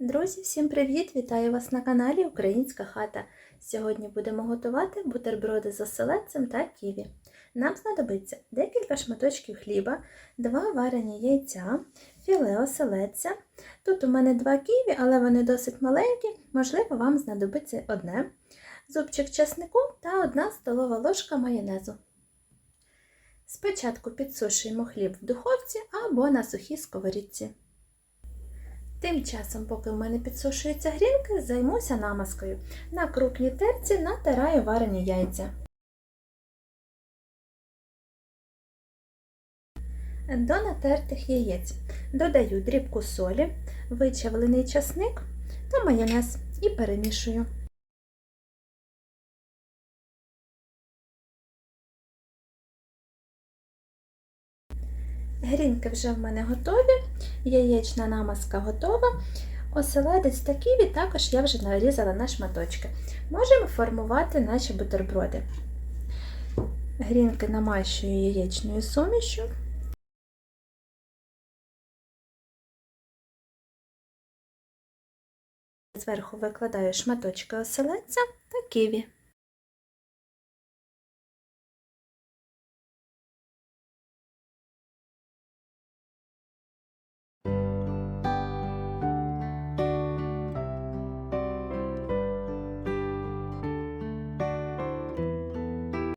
Друзі, всім привіт! Вітаю вас на каналі Українська хата. Сьогодні будемо готувати бутерброди з оселедцем та ківі. Нам знадобиться декілька шматочків хліба, два варені яйця, філе оселедця. Тут у мене два ківі, але вони досить маленькі, можливо, вам знадобиться одне, зубчик чеснику та одна столова ложка майонезу. Спочатку підсушуємо хліб в духовці або на сухій сковорідці. Тим часом, поки в мене підсушуються грінки, займуся намазкою. На крупній терці натираю варені яйця. До натертих яєць додаю дрібку солі, вичавлений часник та майонез і перемішую. Грінки вже в мене готові, яєчна намазка готова. Оселедець та ківі також я вже нарізала на шматочки. Можемо формувати наші бутерброди. Грінки намащую яєчною сумішю. Зверху викладаю шматочки оселедця та ківі.